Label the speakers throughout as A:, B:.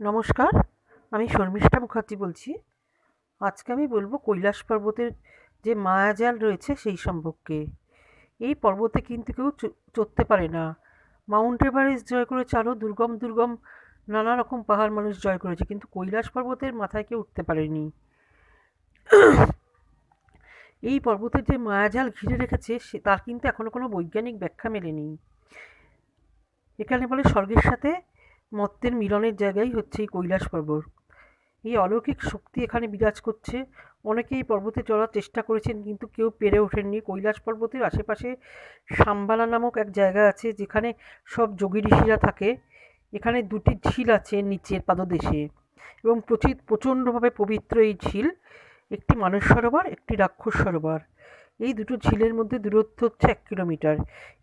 A: নমস্কার, আমি শর্মিষ্ঠা মুখার্জি বলছি। আজকে আমি বলব কৈলাস পর্বতের যে মায়াজাল রয়েছে সেই সম্পর্কে। এই পর্বতে কিন্তু কেউ চড়তে পারে না। মাউন্ট এভারেস্ট জয় করেছে আরও দুর্গম দুর্গম নানা রকম পাহাড় মানুষ জয় করেছে, কিন্তু কৈলাস পর্বতের মাথায় কেউ উঠতে পারেনি। এই পর্বতের যে মায়াজাল ঘিরে রেখেছে, সে, তার কিন্তু এখনও কোনো বৈজ্ঞানিক ব্যাখ্যা মেলেনি। এখানে বলে স্বর্গের সাথে মর্তের মিলনের জায়গাই হচ্ছে এই কৈলাস পর্বত। এই অলৌকিক শক্তি এখানে বিরাজ করছে। অনেকে এই পর্বতে চড়ার চেষ্টা করেছেন, কিন্তু কেউ পেরে ওঠেননি। কৈলাস পর্বতের আশেপাশে সাম্বালা নামক এক জায়গা আছে, যেখানে সব যোগী ঋষিরা থাকে। এখানে দুটি ঝিল আছে নিচের পাদদেশে এবং প্রচুর প্রচণ্ডভাবে পবিত্র এই ঝিল একটি মানস সরোবর, একটি রাক্ষস সরোবর। এই দুটো ঝিলের মধ্যে দূরত্ব হচ্ছে এক কিলোমিটার।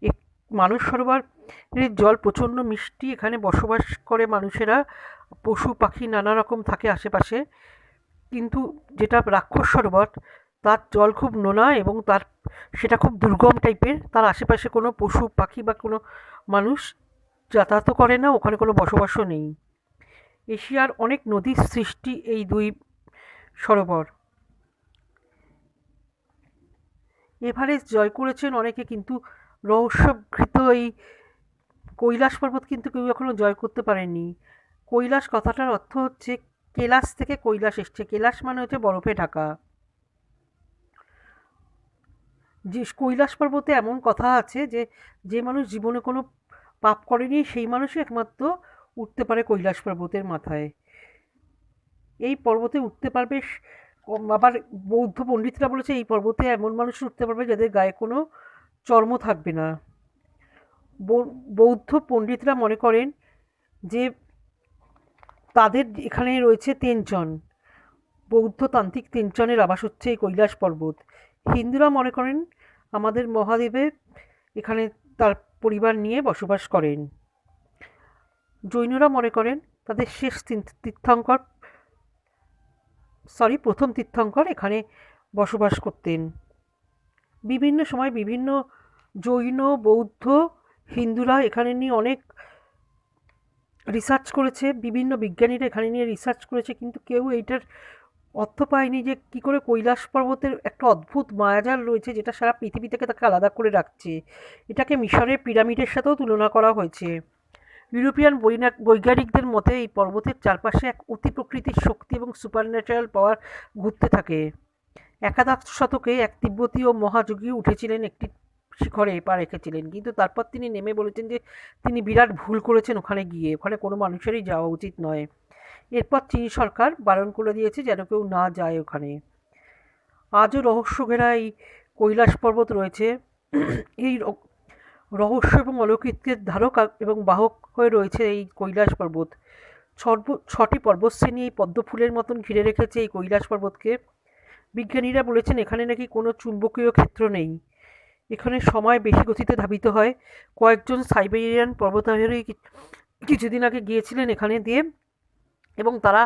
A: এক মানস সরোবরের জল প্রচণ্ড মিষ্টি, এখানে বসবাস করে মানুষেরা, পশু পাখি নানা রকম থাকে আশেপাশে। কিন্তু যেটা রাক্ষস সরোবর, তার জল খুব নোনা এবং তার, সেটা খুব দুর্গম টাইপের। তার আশেপাশে কোনো পশু পাখি বা কোনো মানুষ যাতায়াতও করে না, ওখানে কোনো বসবাসও নেই। এশিয়ার অনেক নদীর সৃষ্টি এই দুই সরোবর। এভারেস্ট জয় করেছেন অনেকে, কিন্তু রহস্যঘৃত এই কৈলাস পর্বত কিন্তু কেউ এখনও জয় করতে পারেনি। কৈলাস কথাটার অর্থ হচ্ছে কেলাস থেকে কৈলাস এসছে। কেলাস মানে হচ্ছে বরফে ঢাকা। যে কৈলাস পর্বতে এমন কথা আছে যে যে মানুষ জীবনে কোনো পাপ করেনি, সেই মানুষই একমাত্র উঠতে পারে কৈলাস পর্বতের মাথায়। এই পর্বতে উঠতে পারবে আবার বৌদ্ধ পণ্ডিতরা বলেছে, এই পর্বতে এমন মানুষ উঠতে পারবে যাদের গায়ে কোনো চর্ম থাকবে না। বৌদ্ধ পণ্ডিতরা মনে করেন যে তাদের এখানে রয়েছে তিনজন। বৌদ্ধ তান্ত্রিক তিনজনের আবাস হচ্ছে এই কৈলাস পর্বত। হিন্দুরা মনে করেন আমাদের মহাদেবে এখানে তার পরিবার নিয়ে বসবাস করেন। জৈনরা মনে করেন তাদের শেষ তীর্থ- তীর্থঙ্কর সরি প্রথম তীর্থঙ্কর এখানে বসবাস করতেন। বিভিন্ন সময় বিভিন্ন জৈন, বৌদ্ধ, হিন্দুরা এখানে নিয়ে অনেক রিসার্চ করেছে, বিভিন্ন বিজ্ঞানীরা এখানে নিয়ে রিসার্চ করেছে, কিন্তু কেউ এইটার অর্থ পায়নি যে কী করে কৈলাস পর্বতের একটা অদ্ভুত মায়াজাল রয়েছে যেটা সারা পৃথিবী থেকে তাকে আলাদা করে রাখছে। এটাকে মিশরের পিরামিডের সাথেও তুলনা করা হয়েছে। ইউরোপিয়ান বৈজ্ঞানিকদের মতে এই পর্বতের চারপাশে এক অতি প্রকৃতির শক্তি এবং সুপারন্যাচারাল পাওয়ার ঘুরতে থাকে। একাদশ শতকে এক তিব্বতীয় মহাযোগী উঠেছিলেন একটি শিখরে, পা রেখেছিলেন। কিন্তু তারপর তিনি নেমে বলেছেন যে, তিনি বিরাট ভুল করেছেন ওখানে গিয়ে ওখানে কোনো মানুষেরই যাওয়া উচিত নয়। এরপর চীন সরকার বারণ করে দিয়েছে যেন কেউ না যায় ওখানে। আজও রহস্য ঘেরা এই কৈলাস পর্বত রয়েছে। এই রহস্য এবং অলৌকিকের ধারক এবং বাহক হয়ে রয়েছে এই কৈলাস পর্বত। ছটি পর্বতশ্রেণী এই পদ্মফুলের মতন ঘিরে রেখেছে এই কৈলাস পর্বতকে। বিজ্ঞানীরা বলেছেন, এখানে নাকি কোনো চুম্বকীয় ক্ষেত্র নেই। এখানে সময় বেশি গতিতে ধাবিত হয়। কয়েকজন সাইবেরিয়ান পর্বতারোহী কিছুদিন আগে গিয়েছিলেন এখানে দিয়ে এবং তারা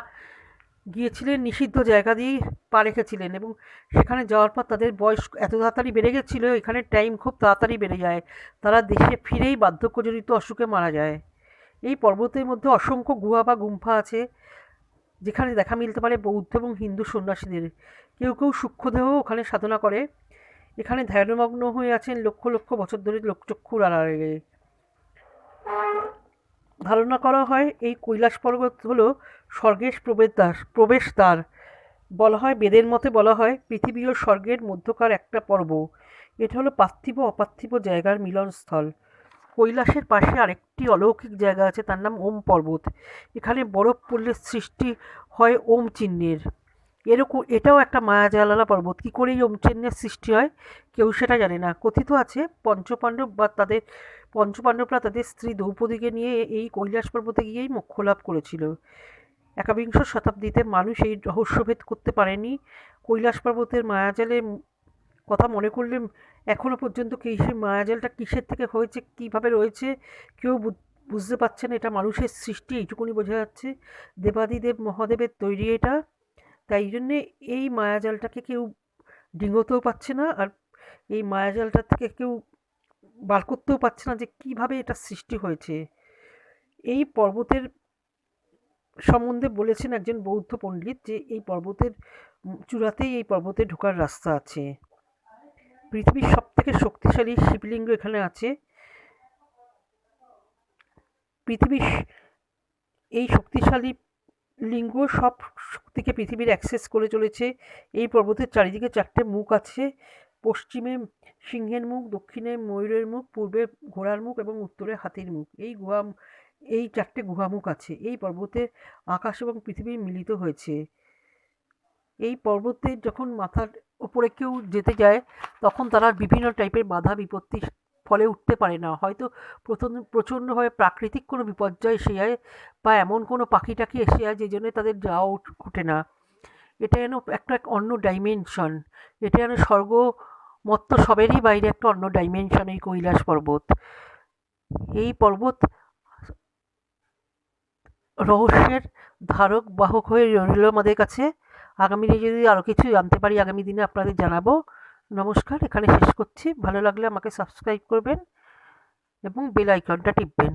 A: গিয়েছিলেন নিষিদ্ধ জায়গা দিয়েই পা রেখেছিলেন এবং সেখানে যাওয়ার পর তাদের বয়স এত তাড়াতাড়ি বেড়ে গেছিল, এখানে টাইম খুব তাড়াতাড়ি বেড়ে যায়। তারা দেশে ফিরেই বার্ধক্যজনিত অসুখে মারা যায়। এই পর্বতের মধ্যে অসংখ্য গুহা বা গুম্ফা আছে, যেখানে দেখা মিলতে পারে বৌদ্ধ এবং হিন্দু সন্ন্যাসীদের। কেউ কেউ সূক্ষ্মদেহ ওখানে সাধনা করে। এখানে ধ্যানমগ্ন হয়ে আছেন লক্ষ লক্ষ বছর ধরে লোকচক্ষুর আড়ালে। ধারণা করা হয় এই কৈলাস পর্বত হলো স্বর্গের প্রবেশদ্বার প্রবেশদ্বার বলা হয়, বেদের মতে বলা হয়, পৃথিবী ও স্বর্গের মধ্যকার একটা পর্ব। এটা হলো পার্থিব অপার্থিব জায়গার মিলনস্থল। কৈলাসের পাশে আরেকটি অলৌকিক জায়গা আছে, তার নাম ওম পর্বত। এখানে বরফ পড়লে সৃষ্টি হয় ওম চিহ্নের। এরকম, এটাও একটা মায়াজালালা পর্বত। কী করে এই সৃষ্টি হয়, কেউ সেটা জানে না। কথিত আছে, পঞ্চপাণ্ডব বা তাদের, পঞ্চপাণ্ডবরা তাদের স্ত্রী দ্রৌপদীকে নিয়ে এই কৈলাস পর্বতে গিয়েই মোক্ষ লাভ করেছিল। একাবিংশ শতাব্দীতে মানুষ এই রহস্যভেদ করতে পারেনি। কৈলাস পর্বতের মায়াজালে কথা মনে করলে এখনও পর্যন্ত কি সেই মায়াজালটা কিসের থেকে হয়েছে, কীভাবে রয়েছে, কেউ বুঝ- বুঝতে পারছে না। এটা মানুষের সৃষ্টি, এইটুকুনি বোঝা যাচ্ছে। দেবাদিদেব মহাদেবের তৈরি এটা। তাই জন্যে এই মায়াজালটাকে কেউ ডিঙোতেও পাচ্ছে না আর এই মায়াজালটা থেকে কেউ বার করতেও পারছে না যে কীভাবে এটা সৃষ্টি হয়েছে। এই পর্বতের সম্বন্ধে বলেছেন একজন বৌদ্ধ পণ্ডিত যে এই পর্বতের চূড়াতেই এই পর্বতে ঢোকার রাস্তা আছে। পৃথিবীর সব থেকে শক্তিশালী শিবলিঙ্গ এখানে আছে। পৃথিবীর এই শক্তিশালী লিঙ্গ সব শক্তিকে পৃথিবীর অ্যাক্সেস করে চলেছে। এই পর্বতের চারিদিকে চারটে মুখ আছে। পশ্চিমে সিংহের মুখ, দক্ষিণে ময়ূরের মুখ, পূর্বে ঘোড়ার মুখ এবং উত্তরে হাতির মুখ। এই গুহা, এই চারটে গুহামুখ আছে। এই পর্বতে আকাশ এবং পৃথিবী মিলিত হয়েছে। এই পর্বতে যখন মাথার ওপরে কেউ যেতে যায়, তখন তারা বিভিন্ন টাইপের বাধা বিপত্তির ফলে উঠতে পারে না। হয়তো প্রথম, প্রচণ্ডভাবে প্রাকৃতিক কোনো বিপর্যয় এসে যায় বা এমন কোনো পাখি টাকি এসে যায় যে জন্য তাদের যাওয়া উঠ- না। এটা যেন একটা এক অন্য ডাইমেনশন এটা যেন স্বর্গ মত্ত সবেরই বাইরে একটা অন্য ডাইমেনশন এই কৈলাস পর্বত। এই পর্বত রহস্যের ধারক, বাহক হয়ে রইল আমাদের কাছে। আগামী দিনে যদি আরও কিছু জানতে পারি, আগামী দিনে আপনাদের জানাব। নমস্কার এখানে শেষ করছি। ভালো লাগলে আমাকে সাবস্ক্রাইব করবেন এবং বেল আইকনটা টিপবেন।